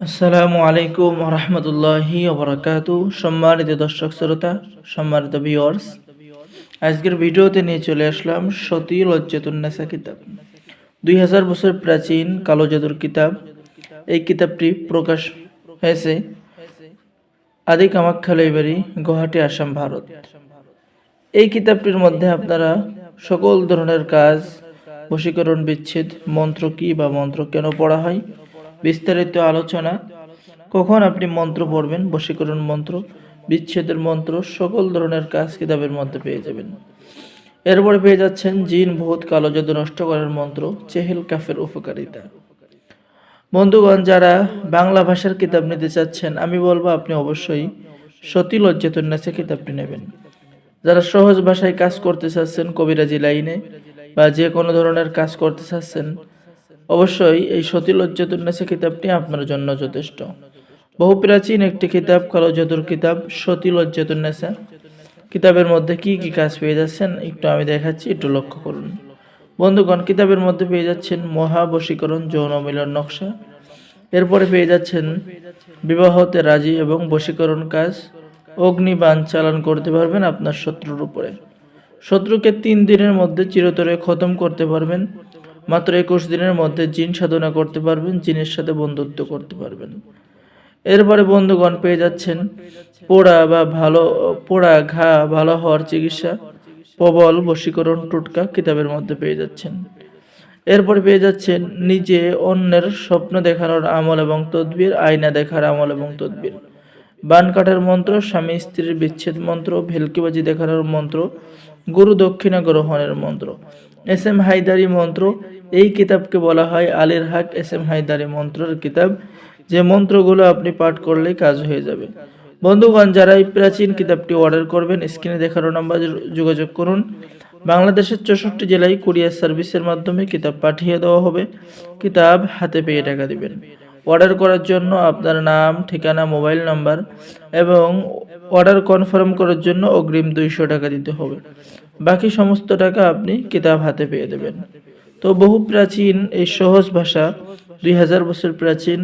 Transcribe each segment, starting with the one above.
আসসালামু আলাইকুম রহমতুল্লাহি সম্মানিত দর্শক শ্রোতা, সম্মানিত ভিউয়ার্স আজকের ভিডিওতে নিয়ে চলে আসলাম সতী লজ্জাতুন্নেসা কিতাব। দুই হাজার বছর প্রাচীন কালো জাদুর কিতাব। এই কিতাবটি প্রকাশ হয়েছে আদি কামাখ্যা লাইব্রেরি, গুয়াহাটি, আসাম, ভারত। এই কিতাবটির মধ্যে আপনারা সকল ধরনের কাজ, বশীকরণ বিচ্ছেদ, মন্ত্র কি বা মন্ত্র কেন পড়া হয় বিস্তারিত আলোচনা। কখন আপনি মন্ত্র পড়বেন? বশীকরণ মন্ত্র, বিচ্ছেদের মন্ত্র, সকল ধরনের কাজ কিতাবের মধ্যে পেয়ে যাবেন। এরপরে পেয়ে যাচ্ছেন জিন, ভূত, কালো জাদু নষ্ট করার মন্ত্র, চেহেল, কাফের উপকারিতা। বন্ধুগণ, যারা বাংলা ভাষার কিতাব নিতে চাচ্ছেন, আমি বলব আপনি অবশ্যই সতী কিতাবটি নেবেন। যারা সহজ ভাষায় কাজ করতে চাচ্ছেন, কবিরাজি লাইনে বা যে কোনো ধরনের কাজ করতে চাচ্ছেন অবশ্যই এই সতী লজ্জাতুন্নাসে কিতাবটি আপনার জন্য যথেষ্ট। বহু প্রাচীন একটি কিতাব কালো জাদুর কিতাব সতীলজ্জাতুন্নেসা কিতাবের মধ্যে কি কি কাজ পেয়ে যাচ্ছেন একটু আমি দেখাচ্ছি, একটু লক্ষ্য করুন। বন্ধুগণ, কিতাবের মধ্যে পেয়ে যাচ্ছেন মহাবশীকরণ, যৌন মিলন নকশা। এরপরে পেয়ে যাচ্ছেন বিবাহতে রাজি এবং বশীকরণ কাজ। অগ্নিবাণ চালান করতে পারবেন আপনার শত্রুর উপরে। শত্রুকে তিন দিনের মধ্যে চিরতরে খতম করতে পারবেন। মাত্র একুশ দিনের মধ্যে জিন সাধনা করতে পারবেন, জিনের সাথে বন্ধুত্ব করতে পারবেন। এরপরে বন্ধুগণ পেয়ে যাচ্ছেন পোড়া বা ভালো, পোড়া ঘা ভালো হওয়ার চিকিৎসা, প্রবল বশীকরণ টুটকা কিতাবের মধ্যে পেয়ে যাচ্ছেন। এরপরে পেয়ে যাচ্ছেন নিজে অন্যের স্বপ্ন দেখানোর আমল এবং তদবির, আয়না দেখার আমল এবং তদবির। বান কাটার মন্ত্র, স্বামী স্ত্রীর বিচ্ছেদ মন্ত্র, ভেলকিবাজি দেখানোর মন্ত্র, গুরু দক্ষিণা গ্রহণের মন্ত্র। এস এম হায়দারি মন্ত্র এই কিতাবকে বলা হয় আলীর হাক এস এম হায়দারি মন্ত্রের কিতাব। যে মন্ত্রগুলো আপনি পাঠ করলেই কাজ হয়ে যাবে। বন্ধুগণ, যারা এই প্রাচীন কিতাবটি অর্ডার করবেন স্ক্রিনে দেখানো নাম্বারে যোগাযোগ করুন। বাংলাদেশের চৌষট্টি জেলায় কুরিয়ার সার্ভিসের মাধ্যমে কিতাব পাঠিয়ে দেওয়া হবে। কিতাব হাতে পেয়ে টাকা দেবেন। অর্ডার করার জন্য আপনার নাম, ঠিকানা মোবাইল নাম্বার এবং অর্ডার কনফার্ম করার জন্য অগ্রিম দুইশো টাকা দিতে হবে। বাকি সমস্ত টাকা আপনি কিতাব হাতে পেয়ে দেবেন। তো বহু প্রাচীন এই সহজ ভাষা, দুই হাজার বছর প্রাচীন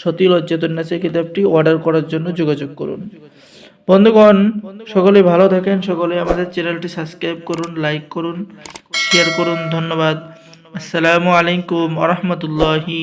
সতী লজ্জাতন্যাসে কিতাবটি অর্ডার করার জন্য যোগাযোগ করুন। বন্ধুগণ, সকলে ভালো থাকেন, সকলে আমাদের চ্যানেলটি সাবস্ক্রাইব করুন লাইক করুন শেয়ার করুন, ধন্যবাদ। আসসালামু আলাইকুম আ রহমতুল্লাহি